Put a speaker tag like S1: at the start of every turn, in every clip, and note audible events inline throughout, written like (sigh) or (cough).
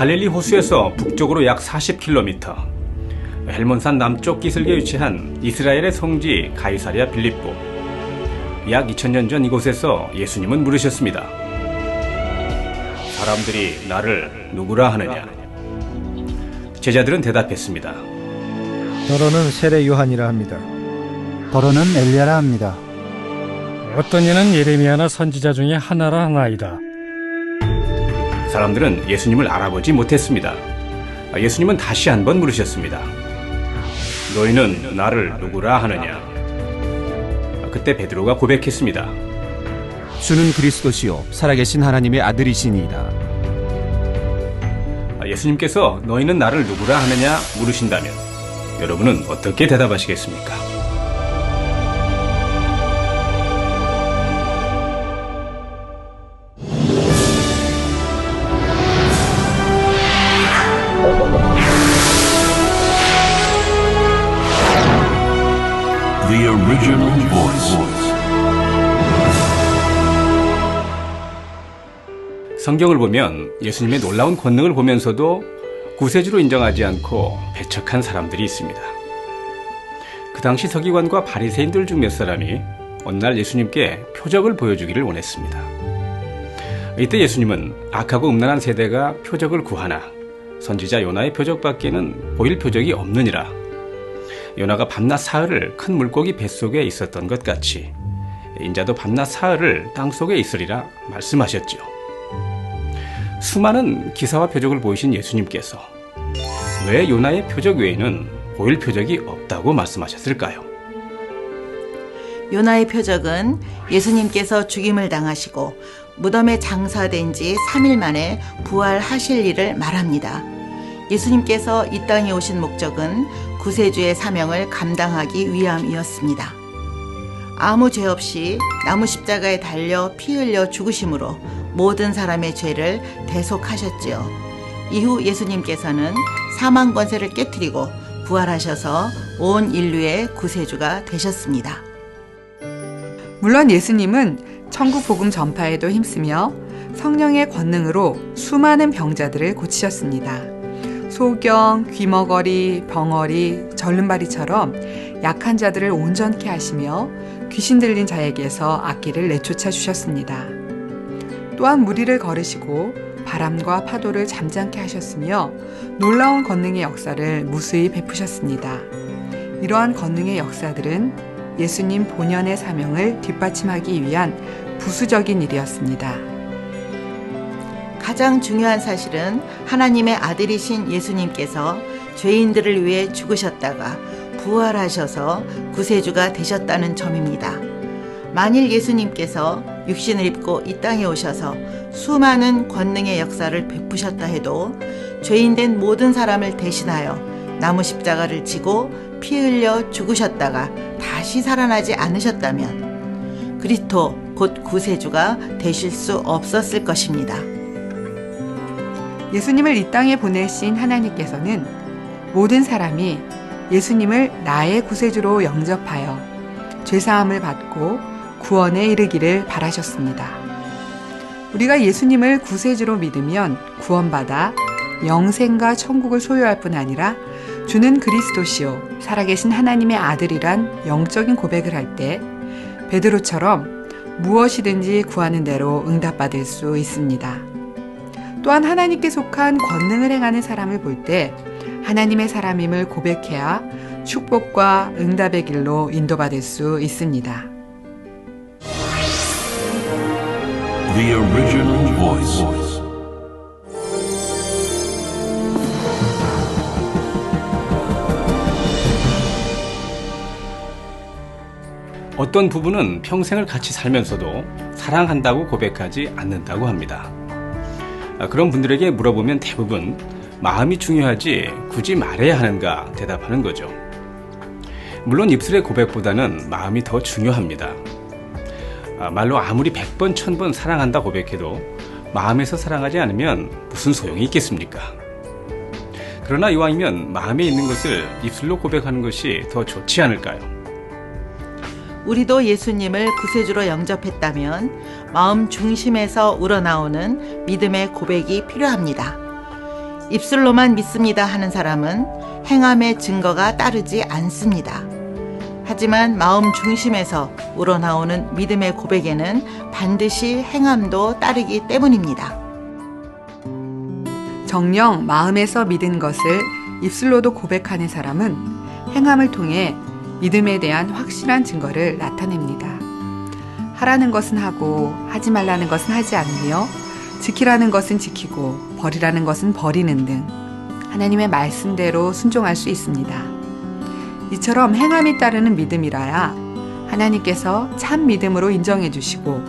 S1: 갈릴리 호수에서 북쪽으로 약 40km, 헬몬산 남쪽 기슭에 위치한 이스라엘의 성지 가이사리아 빌립보. 약 2000년 전 이곳에서 예수님은 물으셨습니다. 사람들이 나를 누구라 하느냐? 제자들은 대답했습니다.
S2: 너로는 세례 요한이라 합니다.
S3: 더러는 엘리야라 합니다.
S4: 어떤 이는 예레미야나 선지자 중에 하나라 하나이다.
S1: 사람들은 예수님을 알아보지 못했습니다. 예수님은 다시 한번 물으셨습니다. 너희는 나를 누구라 하느냐? 그때 베드로가 고백했습니다.
S5: 주는 그리스도시요 살아계신 하나님의 아들이시니이다.
S1: 예수님께서 너희는 나를 누구라 하느냐 물으신다면 여러분은 어떻게 대답하시겠습니까? 성경을 보면 예수님의 놀라운 권능을 보면서도 구세주로 인정하지 않고 배척한 사람들이 있습니다. 그 당시 서기관과 바리새인들 중 몇 사람이 어느 날 예수님께 표적을 보여주기를 원했습니다. 이때 예수님은 악하고 음란한 세대가 표적을 구하나 선지자 요나의 표적밖에는 보일 표적이 없느니라. 요나가 밤낮 사흘을 큰 물고기 뱃속에 있었던 것 같이 인자도 밤낮 사흘을 땅 속에 있으리라 말씀하셨죠. 수많은 기사와 표적을 보이신 예수님께서 왜 요나의 표적 외에는 보일 표적이 없다고 말씀하셨을까요?
S6: 요나의 표적은 예수님께서 죽임을 당하시고 무덤에 장사된 지 3일 만에 부활하실 일을 말합니다. 예수님께서 이 땅에 오신 목적은 구세주의 사명을 감당하기 위함이었습니다. 아무 죄 없이 나무 십자가에 달려 피 흘려 죽으심으로 모든 사람의 죄를 대속하셨지요. 이후 예수님께서는 사망 권세를 깨뜨리고 부활하셔서 온 인류의 구세주가 되셨습니다.
S7: 물론 예수님은 천국 복음 전파에도 힘쓰며 성령의 권능으로 수많은 병자들을 고치셨습니다. 소경, 귀머거리, 벙어리, 절름발이처럼 약한 자들을 온전케 하시며 귀신 들린 자에게서 악기를 내쫓아 주셨습니다. 또한 무리를 걸으시고 바람과 파도를 잠잠케 하셨으며 놀라운 권능의 역사를 무수히 베푸셨습니다. 이러한 권능의 역사들은 예수님 본연의 사명을 뒷받침하기 위한 부수적인 일이었습니다.
S6: 가장 중요한 사실은 하나님의 아들이신 예수님께서 죄인들을 위해 죽으셨다가 부활하셔서 구세주가 되셨다는 점입니다. 만일 예수님께서 육신을 입고 이 땅에 오셔서 수많은 권능의 역사를 베푸셨다 해도 죄인된 모든 사람을 대신하여 나무 십자가를 지고 피 흘려 죽으셨다가 다시 살아나지 않으셨다면 그리스도 곧 구세주가 되실 수 없었을 것입니다.
S7: 예수님을 이 땅에 보내신 하나님께서는 모든 사람이 예수님을 나의 구세주로 영접하여 죄사함을 받고 구원에 이르기를 바라셨습니다. 우리가 예수님을 구세주로 믿으면 구원받아 영생과 천국을 소유할 뿐 아니라 주는 그리스도시요 살아계신 하나님의 아들이란 영적인 고백을 할 때 베드로처럼 무엇이든지 구하는 대로 응답받을 수 있습니다. 또한 하나님께 속한 권능을 행하는 사람을 볼 때 하나님의 사람임을 고백해야 축복과 응답의 길로 인도받을 수 있습니다.
S8: The original voice.
S1: 어떤 부부는 평생을 같이 살면서도 사랑한다고 고백하지 않는다고 합니다. 아, 그런 분들에게 물어보면 대부분 마음이 중요하지 굳이 말해야 하는가 대답하는 거죠. 물론 입술의 고백보다는 마음이 더 중요합니다. 아, 말로 아무리 100번, 1000번 사랑한다 고백해도 마음에서 사랑하지 않으면 무슨 소용이 있겠습니까? 그러나 이왕이면 마음에 있는 것을 입술로 고백하는 것이 더 좋지 않을까요?
S6: 우리도 예수님을 구세주로 영접했다면 마음 중심에서 우러나오는 믿음의 고백이 필요합니다. 입술로만 믿습니다 하는 사람은 행함의 증거가 따르지 않습니다. 하지만 마음 중심에서 우러나오는 믿음의 고백에는 반드시 행함도 따르기 때문입니다.
S7: 정령 마음에서 믿은 것을 입술로도 고백하는 사람은 행함을 통해 믿음에 대한 확실한 증거를 나타냅니다. 하라는 것은 하고 하지 말라는 것은 하지 않으며 지키라는 것은 지키고 버리라는 것은 버리는 등 하나님의 말씀대로 순종할 수 있습니다. 이처럼 행함이 따르는 믿음이라야 하나님께서 참 믿음으로 인정해 주시고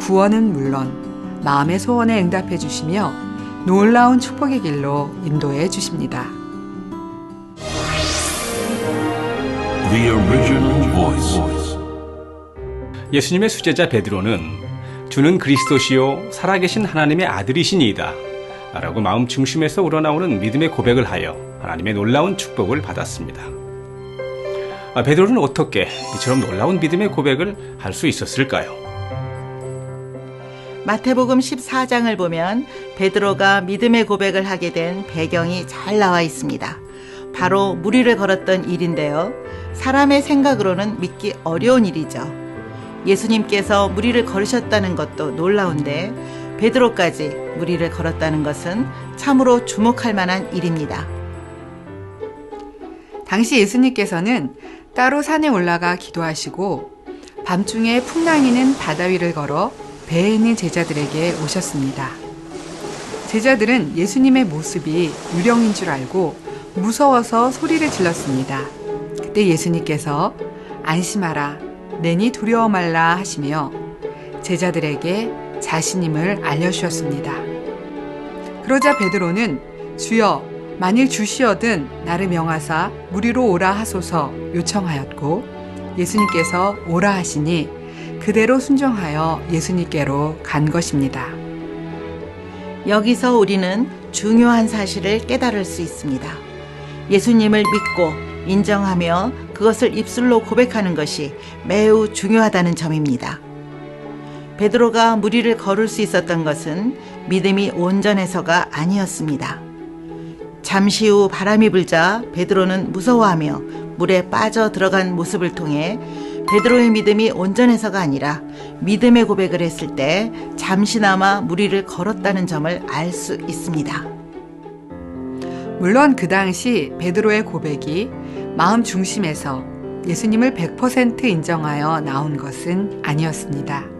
S7: 구원은 물론 마음의 소원에 응답해 주시며 놀라운 축복의 길로 인도해 주십니다.
S8: The original voice.
S1: 예수님의 수제자 베드로는 주는 그리스도시요 살아계신 하나님의 아들이시니이다. 라고 마음 중심에서 우러나오는 믿음의 고백을 하여 하나님의 놀라운 축복을 받았습니다. 아, 베드로는 어떻게 이처럼 놀라운 믿음의 고백을 할 수 있었을까요?
S6: 마태복음 14장을 보면 베드로가 믿음의 고백을 하게 된 배경이 잘 나와 있습니다. 바로 무리를 걸었던 일인데요. 사람의 생각으로는 믿기 어려운 일이죠. 예수님께서 무리를 걸으셨다는 것도 놀라운데 베드로까지 무리를 걸었다는 것은 참으로 주목할 만한 일입니다.
S7: 당시 예수님께서는 따로 산에 올라가 기도하시고 밤중에 풍랑이는 바다 위를 걸어 배에 있는 제자들에게 오셨습니다. 제자들은 예수님의 모습이 유령인 줄 알고 무서워서 소리를 질렀습니다. 그때 예수님께서 안심하라, 내니 두려워 말라 하시며 제자들에게 자신임을 알려주셨습니다. 그러자 베드로는 주여 만일 주시어든 나를 명하사 무리로 오라 하소서 요청하였고 예수님께서 오라 하시니 그대로 순종하여 예수님께로 간 것입니다.
S6: 여기서 우리는 중요한 사실을 깨달을 수 있습니다. 예수님을 믿고 인정하며 그것을 입술로 고백하는 것이 매우 중요하다는 점입니다. 베드로가 무리를 걸을 수 있었던 것은 믿음이 온전해서가 아니었습니다. 잠시 후 바람이 불자 베드로는 무서워하며 물에 빠져 들어간 모습을 통해 베드로의 믿음이 온전해서가 아니라 믿음의 고백을 했을 때 잠시나마 무리를 걸었다는 점을 알 수 있습니다.
S7: 물론 그 당시 베드로의 고백이 마음 중심에서 예수님을 100% 인정하여 나온 것은 아니었습니다.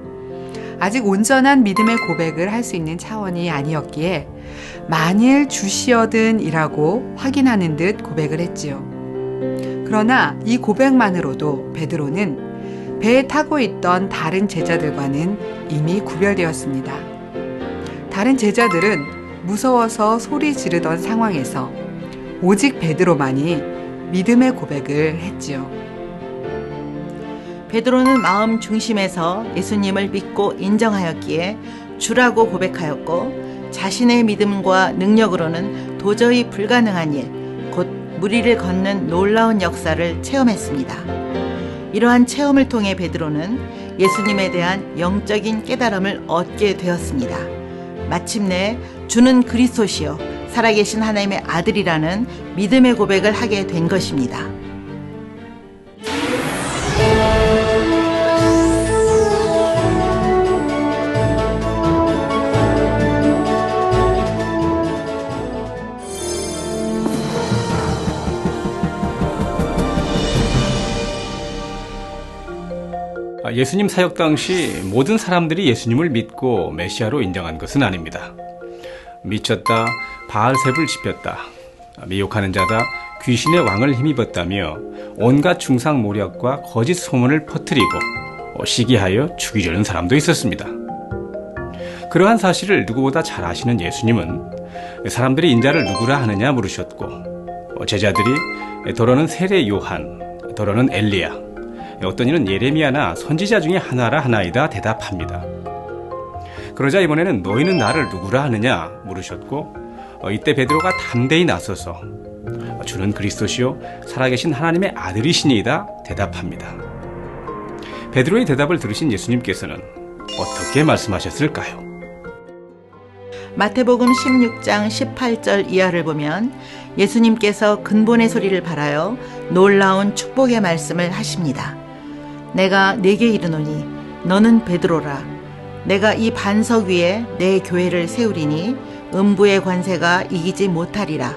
S7: 아직 온전한 믿음의 고백을 할 수 있는 차원이 아니었기에 만일 주시어든 이라고 확인하는 듯 고백을 했지요. 그러나 이 고백만으로도 베드로는 배에 타고 있던 다른 제자들과는 이미 구별되었습니다. 다른 제자들은 무서워서 소리 지르던 상황에서 오직 베드로만이 믿음의 고백을 했지요.
S6: 베드로는 마음 중심에서 예수님을 믿고 인정하였기에 주라고 고백하였고 자신의 믿음과 능력으로는 도저히 불가능한 일, 곧 무리를 걷는 놀라운 역사를 체험했습니다. 이러한 체험을 통해 베드로는 예수님에 대한 영적인 깨달음을 얻게 되었습니다. 마침내 주는 그리스도시요 살아계신 하나님의 아들이라는 믿음의 고백을 하게 된 것입니다.
S1: 예수님 사역 당시 모든 사람들이 예수님을 믿고 메시아로 인정한 것은 아닙니다. 미쳤다, 바알셉을 지폈다, 미혹하는 자다, 귀신의 왕을 힘입었다며 온갖 중상모략과 거짓 소문을 퍼뜨리고 시기하여 죽이려는 사람도 있었습니다. 그러한 사실을 누구보다 잘 아시는 예수님은 사람들이 인자를 누구라 하느냐 물으셨고 제자들이 더러는 세례 요한, 더러는 엘리야, 어떤 이는 예레미야나 선지자 중에 하나라 하나이다 대답합니다. 그러자 이번에는 너희는 나를 누구라 하느냐 물으셨고 어, 이때 베드로가 담대히 나서서 주는 그리스도시요 살아계신 하나님의 아들이시니이다 대답합니다. 베드로의 대답을 들으신 예수님께서는 어떻게 말씀하셨을까요?
S6: 마태복음 16장 18절 이하를 보면 예수님께서 근본의 소리를 발하여 놀라운 축복의 말씀을 하십니다. 내가 내게 이르노니 너는 베드로라. 내가 이 반석 위에 내 교회를 세우리니 음부의 관세가 이기지 못하리라.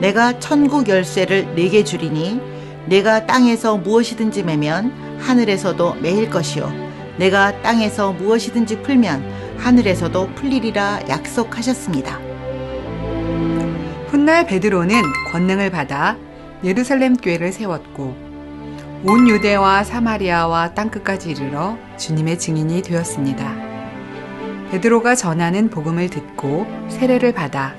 S6: 내가 천국 열쇠를 내게 주리니 내가 땅에서 무엇이든지 매면 하늘에서도 매일 것이요. 내가 땅에서 무엇이든지 풀면 하늘에서도 풀리리라 약속하셨습니다.
S7: 훗날 베드로는 권능을 받아 예루살렘 교회를 세웠고 온 유대와 사마리아와 땅끝까지 이르러 주님의 증인이 되었습니다. 베드로가 전하는 복음을 듣고 세례를 받아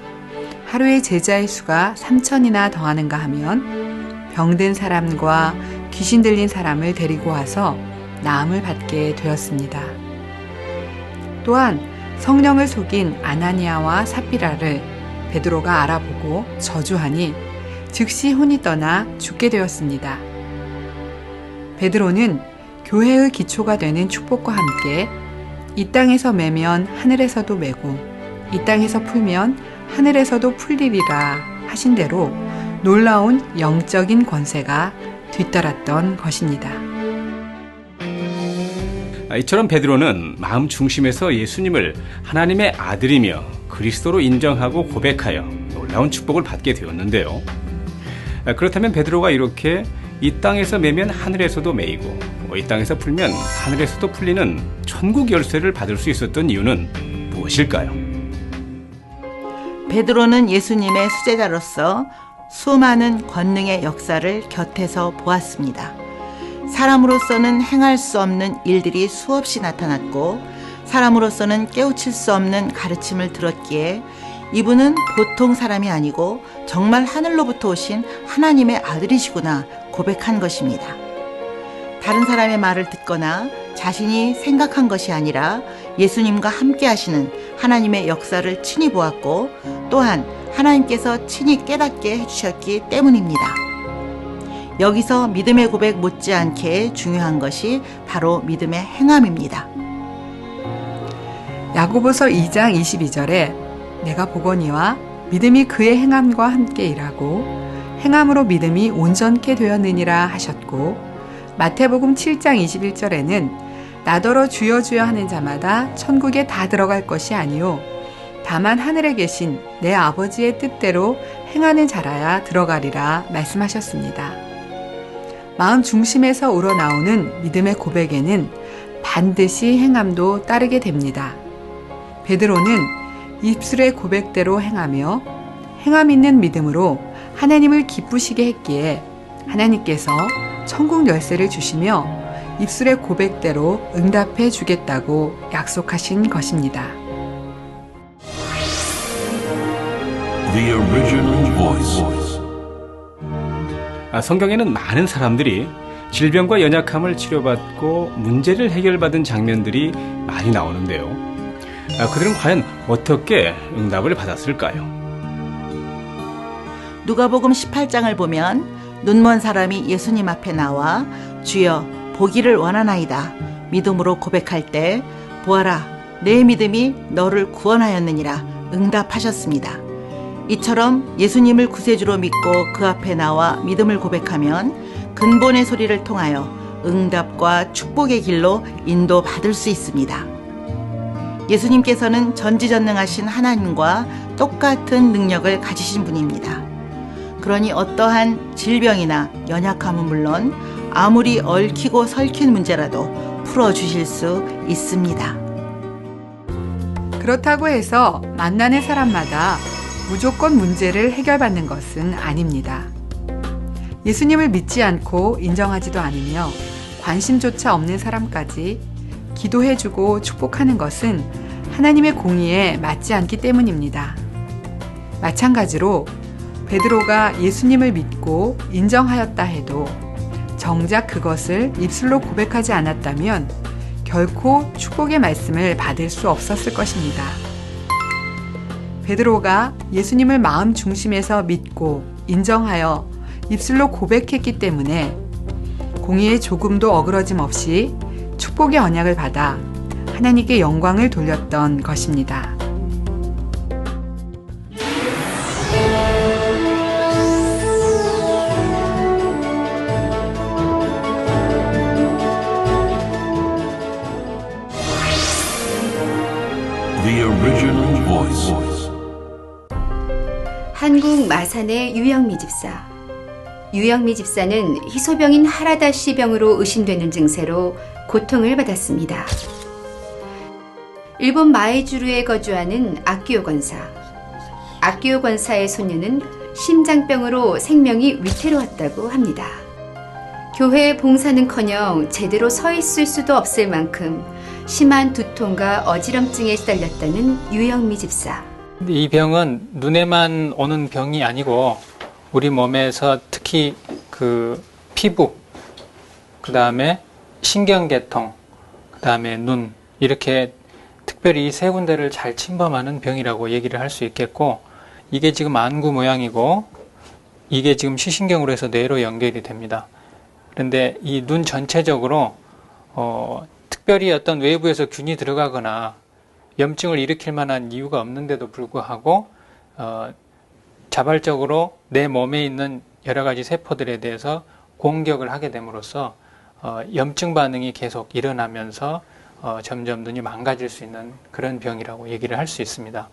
S7: 하루에 제자의 수가 3천이나 더하는가 하면 병든 사람과 귀신 들린 사람을 데리고 와서 나음을 받게 되었습니다. 또한 성령을 속인 아나니아와 삽비라를 베드로가 알아보고 저주하니 즉시 혼이 떠나 죽게 되었습니다. 베드로는 교회의 기초가 되는 축복과 함께 이 땅에서 매면 하늘에서도 매고 이 땅에서 풀면 하늘에서도 풀리리라 하신 대로 놀라운 영적인 권세가 뒤따랐던 것입니다.
S1: 아, 이처럼 베드로는 마음 중심에서 예수님을 하나님의 아들이며 그리스도로 인정하고 고백하여 놀라운 축복을 받게 되었는데요. 아, 그렇다면 베드로가 이렇게 이 땅에서 매면 하늘에서도 매이고 이 땅에서 풀면 하늘에서도 풀리는 천국 열쇠를 받을 수 있었던 이유는 무엇일까요?
S6: 베드로는 예수님의 수제자로서 수많은 권능의 역사를 곁에서 보았습니다. 사람으로서는 행할 수 없는 일들이 수없이 나타났고 사람으로서는 깨우칠 수 없는 가르침을 들었기에 이분은 보통 사람이 아니고 정말 하늘로부터 오신 하나님의 아들이시구나 고백한 것입니다. 다른 사람의 말을 듣거나 자신이 생각한 것이 아니라 예수님과 함께 하시는 하나님의 역사를 친히 보았고 또한 하나님께서 친히 깨닫게 해주셨기 때문입니다. 여기서 믿음의 고백 못지않게 중요한 것이 바로 믿음의 행함입니다.
S7: 야고보서 2장 22절에 내가 보거니와 믿음이 그의 행함과 함께 일하고 행함으로 믿음이 온전케 되었느니라 하셨고 마태복음 7장 21절에는 나더러 주여 주여 하는 자마다 천국에 다 들어갈 것이 아니요 다만 하늘에 계신 내 아버지의 뜻대로 행하는 자라야 들어가리라 말씀하셨습니다. 마음 중심에서 우러나오는 믿음의 고백에는 반드시 행함도 따르게 됩니다. 베드로는 입술의 고백대로 행하며 행함 있는 믿음으로 하나님을 기쁘시게 했기에 하나님께서 천국 열쇠를 주시며 입술의 고백대로 응답해 주겠다고 약속하신 것입니다.
S8: The original voice.
S1: 아, 성경에는 많은 사람들이 질병과 연약함을 치료받고 문제를 해결받은 장면들이 많이 나오는데요. 아, 그들은 과연 어떻게 응답을 받았을까요?
S6: 누가복음 18장을 보면 눈먼 사람이 예수님 앞에 나와 주여 보기를 원하나이다 믿음으로 고백할 때 보아라 내 믿음이 너를 구원하였느니라 응답하셨습니다. 이처럼 예수님을 구세주로 믿고 그 앞에 나와 믿음을 고백하면 근본의 소리를 통하여 응답과 축복의 길로 인도받을 수 있습니다. 예수님께서는 전지전능하신 하나님과 똑같은 능력을 가지신 분입니다. 그러니 어떠한 질병이나 연약함은 물론 아무리 얽히고 설킨 문제라도 풀어주실 수 있습니다.
S7: 그렇다고 해서 만나는 사람마다 무조건 문제를 해결받는 것은 아닙니다. 예수님을 믿지 않고 인정하지도 않으며 관심조차 없는 사람까지 기도해주고 축복하는 것은 하나님의 공의에 맞지 않기 때문입니다. 마찬가지로 베드로가 예수님을 믿고 인정하였다 해도 정작 그것을 입술로 고백하지 않았다면 결코 축복의 말씀을 받을 수 없었을 것입니다. 베드로가 예수님을 마음 중심에서 믿고 인정하여 입술로 고백했기 때문에 공의에 조금도 어그러짐 없이 축복의 언약을 받아 하나님께 영광을 돌렸던 것입니다.
S8: Voice.
S9: 한국 마산의 유영미 집사. 유영미 집사는 희소병인 하라다시 병으로 의심되는 증세로 고통을 받았습니다. 일본 마에주루에 거주하는 아키오 권사. 아키오 권사의 손녀는 심장병으로 생명이 위태로웠다고 합니다. 교회 봉사는커녕 제대로 서 있을 수도 없을 만큼 심한 두통과 어지럼증에 시달렸다는 유영미 집사.
S10: 이 병은 눈에만 오는 병이 아니고 우리 몸에서 특히 그 피부, 그 다음에 신경계통, 그 다음에 눈 이렇게 특별히 이 세 군데를 잘 침범하는 병이라고 얘기를 할 수 있겠고 이게 지금 안구 모양이고 이게 지금 시신경으로 해서 뇌로 연결이 됩니다. 그런데 이 눈 전체적으로 어, 특별히 어떤 외부에서 균이 들어가거나 염증을 일으킬 만한 이유가 없는데도 불구하고 어, 자발적으로 내 몸에 있는 여러 가지 세포들에 대해서 공격을 하게 됨으로써 어, 염증 반응이 계속 일어나면서 어, 점점 눈이 망가질 수 있는 그런 병이라고 얘기를 할 수 있습니다.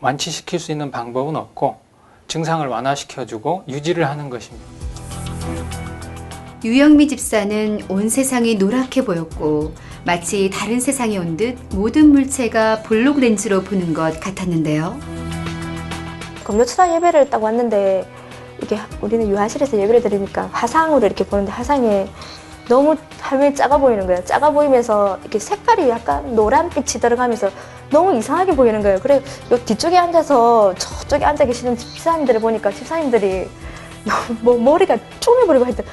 S10: 완치시킬 수 있는 방법은 없고 증상을 완화시켜주고 유지를 하는 것입니다.
S9: 유영미 집사는 온 세상이 노랗게 보였고 마치 다른 세상에 온 듯 모든 물체가 볼록 렌즈로 보는 것 같았는데요.
S11: 금요철학 예배를 딱 왔는데 이게 우리는 유아실에서 예배를 드리니까 화상으로 이렇게 보는데 화상에 너무 할머니 작아 보이는 거예요. 작아 보이면서 이렇게 색깔이 약간 노란빛이 들어가면서 너무 이상하게 보이는 거예요. 그래 요 뒤쪽에 앉아서 저쪽에 앉아 계시는 집사님들을 보니까 집사님들이 너무 (laughs) 뭐 머리가 쪼매버리고 하여튼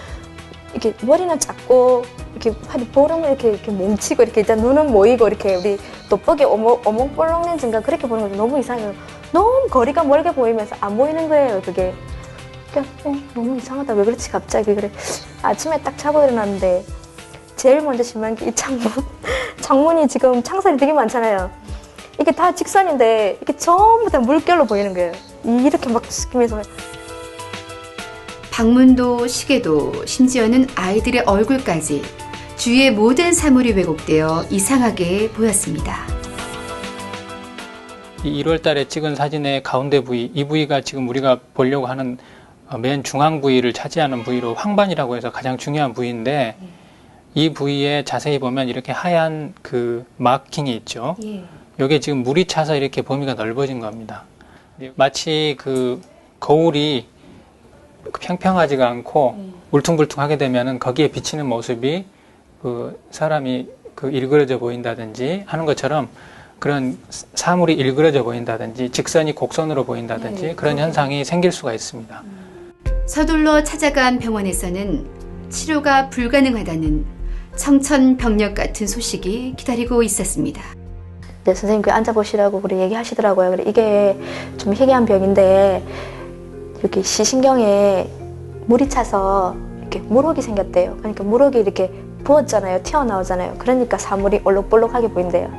S11: 이렇게 머리는 작고 이렇게 볼은 이렇게 이렇게 뭉치고 이렇게 일단 눈은 모이고 이렇게 우리 돋보기 어몽 어몽 볼록 렌즈인가 그렇게 보는 거죠. 너무 이상해요. 너무 거리가 멀게 보이면서 안 보이는 거예요. 그게. 그러니까 어, 너무 이상하다. 왜 그렇지 갑자기 그래. 아침에 딱 자고 일어났는데 제일 먼저 심한 게 이 창문. (laughs) 창문이 지금 창살이 되게 많잖아요. 이게 다 직선인데 이게 전부 다 물결로 보이는 거예요. 이렇게 막 스키면서
S9: 방문도 시계도 심지어는 아이들의 얼굴까지 주위의 모든 사물이 왜곡되어 이상하게 보였습니다.
S10: 이 1월 달에 찍은 사진의 가운데 부위, 이 부위가 지금 우리가 보려고 하는 어, 맨 중앙 부위를 차지하는 부위로 황반이라고 해서 가장 중요한 부위인데 이 부위에 자세히 보면 이렇게 하얀 그 마킹이 있죠. 이게 지금 물이 차서 이렇게 범위가 넓어진 겁니다. 마치 그 거울이 평평하지가 않고 울퉁불퉁하게 되면은 거기에 비치는 모습이 그 사람이 그 일그러져 보인다든지 하는 것처럼 그런 사물이 일그러져 보인다든지 직선이 곡선으로 보인다든지 그런 현상이 생길 수가 있습니다.
S9: 서둘러 찾아간 병원에서는 치료가 불가능하다는 청천벽력 같은 소식이 기다리고 있었습니다.
S11: 네, 선생님 그 앉아보시라고 그래 얘기하시더라고요. 그래 이게 좀 희귀한 병인데 여기 시신경에 물이 차서 이렇게 물혹이 생겼대요. 그러니까 물혹이 이렇게 부었잖아요. 튀어나오잖아요. 그러니까 사물이 올록볼록하게 보인대요.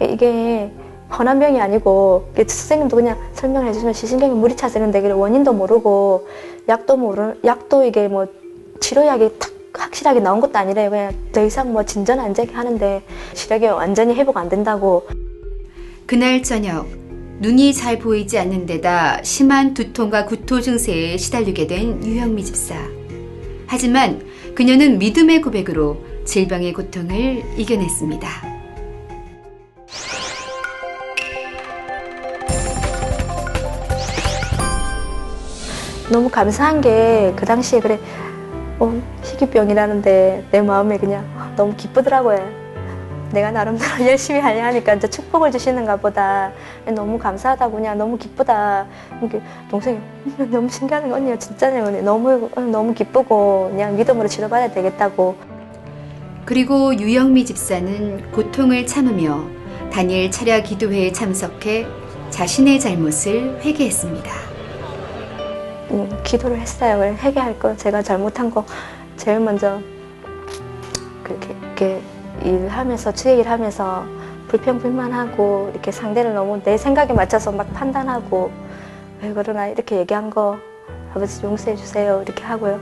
S11: 이게 흔한 병이 아니고 선생님도 그냥 설명을 해주시면 시신경에 물이 그런데 원인도 모르고 약도 모르 약도 이게 뭐 치료약이 탁 확실하게 나온 것도 아니래요. 그냥 더 이상 뭐 진전 안 되게 하는데 시력이 완전히 회복 안 된다고.
S9: 그날 저녁 눈이 잘 보이지 않는 데다 심한 두통과 구토 증세에 시달리게 된 유영미 집사. 하지만 그녀는 믿음의 고백으로 질병의 고통을 이겨냈습니다.
S11: 너무 감사한 게 그 당시에 그래 어, 희귀병이라는데 내 마음에 그냥 너무 기쁘더라고요. 내가 나름대로 (laughs) 열심히 하려니까 이제 축복을 주시는가 보다. 너무 감사하다고 그냥 너무 기쁘다. 이렇게 동생이 너무 신기하네 언니가 진짜네 언니 너무 너무 기쁘고 그냥 믿음으로 치료받아야 되겠다고.
S9: 그리고 유영미 집사는 고통을 참으며 단일 철야 기도회에 참석해 자신의 잘못을 회개했습니다.
S11: 음, 기도를 했어요. 회개할 거 제가 잘못한 거 제일 먼저 그렇게 이렇게 일하면서 주의 일하면서 불평불만하고 이렇게 상대를 너무 내 생각에 맞춰서 막 판단하고 왜 그러나 이렇게 얘기한 거 아버지 용서해 주세요 이렇게 하고요.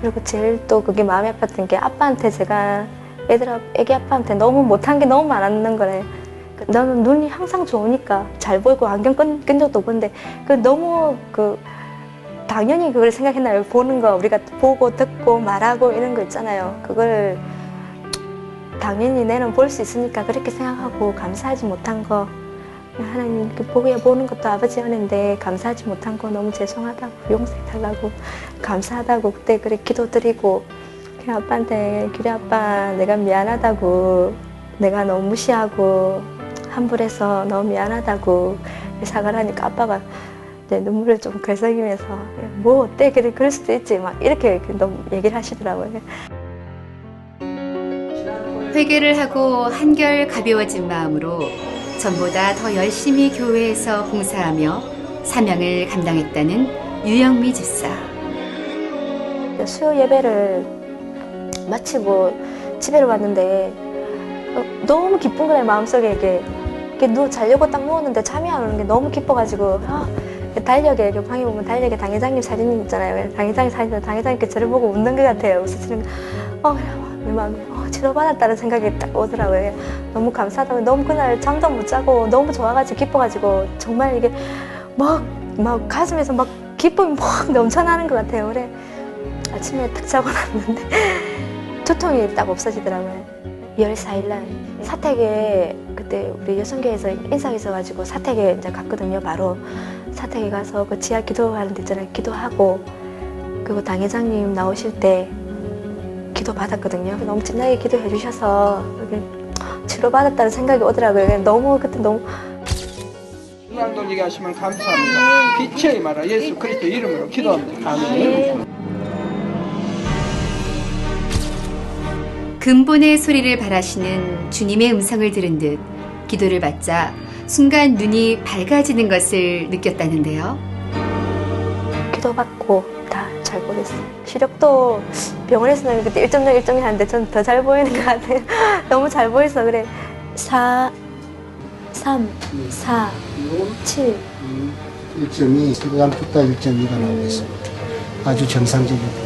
S11: 그리고 제일 또 그게 마음이 아팠던 게 아빠한테 제가 애들 애기 아빠한테 너무 못한 게 너무 많았는 거래. 나는 눈이 항상 좋으니까 잘 보이고 안경 끈, 끈 적도 없는데 그 너무 그 당연히 그걸 생각했나요? 보는 거 우리가 보고 듣고 말하고 이런 거 있잖아요. 그걸 당연히 내는 볼 수 있으니까 그렇게 생각하고 감사하지 못한 거. 하나님 그 보게 보는 것도 아버지 은혜인데 감사하지 못한 거 너무 죄송하다고 용서해 달라고 감사하다고 그때 그래 기도드리고 그래 아빠한테 그래 아빠 내가 미안하다고 내가 너무 무시하고 함부로해서 너무 미안하다고 사과를 하니까 아빠가 눈물을 좀 글썽이면서 뭐 어때? 그래 그럴 수도 있지. 막 이렇게 너무 얘기를 하시더라고요.
S9: 회개를 하고 한결 가벼워진 마음으로 전보다 더 열심히 교회에서 봉사하며 사명을 감당했다는 유영미 집사.
S11: 수요 예배를 마치고 집에 왔는데 어, 너무 기쁜 거예요 마음속에 이게 이렇게 누워 자려고 딱 누웠는데 잠이 안 오는 게 너무 기뻐가지고 아, 달력에 이렇게 방에 보면 달력에 당회장님 사진이 있잖아요. 당회장님 사진 당회장님께 저를 보고 웃는 것 같아요. 웃으시는 거. 어, 내 마음에 어, 치료받았다는 생각이 딱 오더라고요 너무 감사하다고 너무 그날 잠도 못 자고 너무 좋아가지고 기뻐가지고 정말 이게 막, 막 가슴에서 막 기쁨이 막 (laughs) 넘쳐나는 것 같아요 그래 아침에 딱 자고 났는데 (laughs) 두통이 딱 없어지더라고요. 2월 4일날 사택에 그때 우리 여성교회에서 인사가 있어가지고 사택에 이제 갔거든요. 바로 사택에 가서 그 지하 기도하는 데 있잖아요. 기도하고 그리고 당회장님 나오실 때 기도 받았거든요. 너무 진하게 기도해 주셔서 치료받았다는 생각이 오더라고요. 너무 그때 너무
S12: 신앙 돌리게 하시면 감사합니다. 빛의 말아 예수 그리스도 이름으로 기도합니다. 아멘.
S9: 근본의 소리를 바라시는 주님의 음성을 들은 듯 기도를 받자 순간 눈이 밝아지는 것을 느꼈다는데요.
S11: 기도받고 다 잘 보겠어요. 시력도 병원에서 는 그때 1.0, 1.2 하는데 전 더 잘 보이는 것 같아요. (laughs) 너무 잘 보여서 그래. 4, 3, 4, 7.
S13: 1.2, 그간 붓다 1.2가 나오고 있습니다. 아주 정상적입니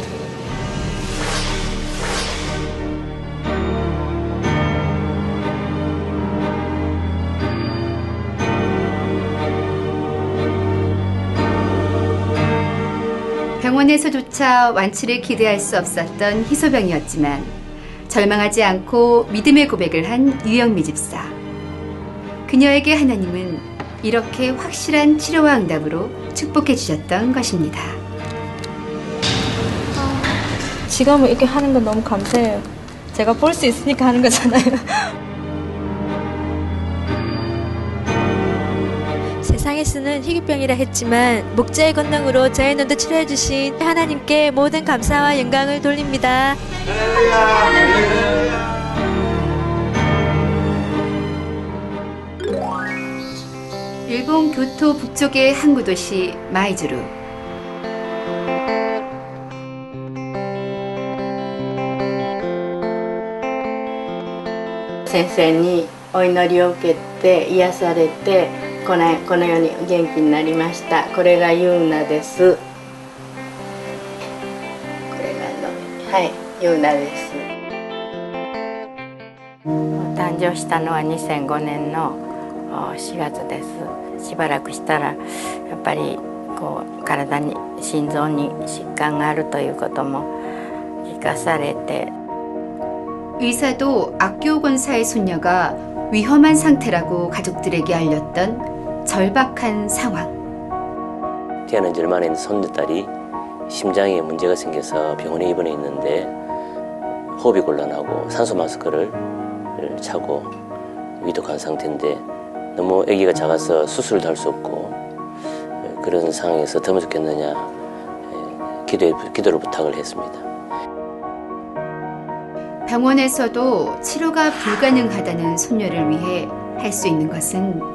S13: 다.
S9: 병원에서조차 완치를 기대할 수 없었던 희소병이었지만 절망하지 않고 믿음의 고백을 한 유영미 집사. 그녀에게 하나님은 이렇게 확실한 치료와 응답으로 축복해 주셨던 것입니다.
S11: 지금은 이렇게 하는 건 너무 감사해요. 제가 볼 수 있으니까 하는 거잖아요. (laughs)
S14: 상에 쓰는 희귀병이라 했지만 목자의 권능으로 저의 눈도 치료해 주신 하나님께 모든 감사와 영광을 돌립니다.
S9: 일본 교토 북쪽의 항구 도시 마이즈루.
S15: 先生にお祈りを受けて癒されて このこのように元気になりましたこれがユーナですこれがのはいユーナです誕生したのは2005年のお4月ですしばらくしたらやっぱりこう体に心臓に疾患があるということも聞かされて
S9: 의사도 악교 권사의 손녀가 위험한 상태라고 가족들에게 알렸던 절박한 상황.
S16: 태어난 지 얼마 안 있는 손녀딸이 심장에 문제가 생겨서 병원에 입원해 있는데 호흡이 곤란하고 산소 마스크를 차고 위독한 상태인데 너무 아기가 작아서 수술도 할 수 없고 그런 상황에서 더 좋겠느냐 기도에, 기도를 부탁을 했습니다.
S9: 병원에서도 치료가 불가능하다는 손녀를 위해 할 수 있는 것은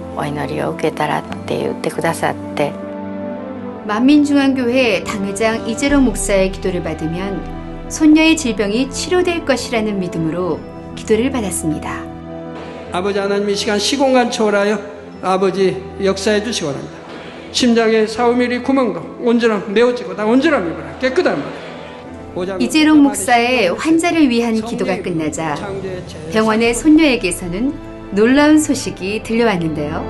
S15: お祈りを受けたらって言ってくださって
S9: 만민중앙교회 당회장 이재롱 목사의 기도를 받으면 손녀의 질병이 치료될 것이라는 믿음으로 기도를 받았습니다.
S12: 아버지 하나님 이 시간 시공간 초월하여 아버지 역사해 주시기 바랍니다. 심장에 4,5mm 구멍도 온전함 메워지고 다 온전함이 바라 깨끗함 바라
S9: 이재롱 목사의 환자를 위한 기도가 끝나자 병원의 손녀에게서는 놀라운 소식이 들려왔는데 요.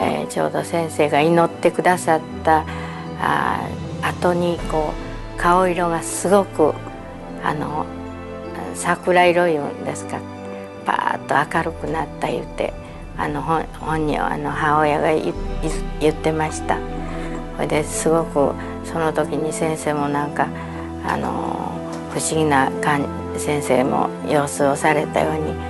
S15: え、ちょうど先生が祈ってくださったあ後にこう顔色がすごくあの桜色いうんですかパーッと明るくなった言ってあの本本人あの母親が言ってましたそれですごくその時に先生もなんかあの不思議な先生も様子をされたように。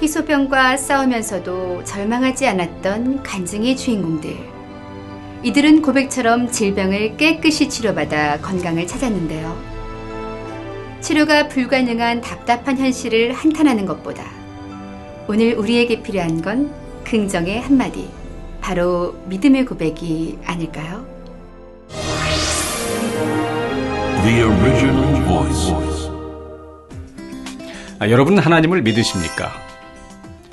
S9: 희소병과 싸우면서도 절망하지 않았던 간증의 주인공들. 이들은 고백처럼 질병을 깨끗이 치료받아 건강을 찾았는데요. 치료가 불가능한 답답한 현실을 한탄하는 것보다 오늘 우리에게 필요한 건 긍정의 한마디, 바로 믿음의 고백이 아닐까요?
S8: The original voice.
S1: 아, 여러분은 하나님을 믿으십니까?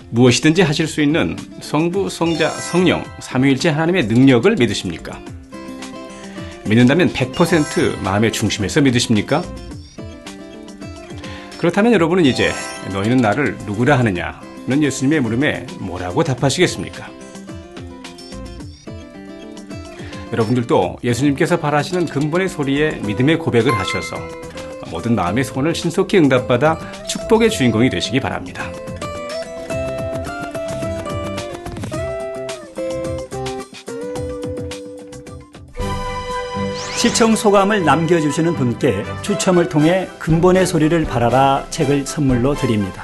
S1: 무엇이든지 하실 수 있는 성부, 성자, 성령, 삼위일체 하나님의 능력을 믿으십니까? 믿는다면 100% 마음의 중심에서 믿으십니까? 그렇다면 여러분은 이제 너희는 나를 누구라 하느냐는 예수님의 물음에 뭐라고 답하시겠습니까? 여러분들도 예수님께서 바라시는 근본의 소리에 믿음의 고백을 하셔서 모든 마음의 소원을 신속히 응답받아 축복의 주인공이 되시기 바랍니다.
S17: 시청 소감을 남겨주시는 분께 추첨을 통해 근본의 소리를 바라라 책을 선물로 드립니다.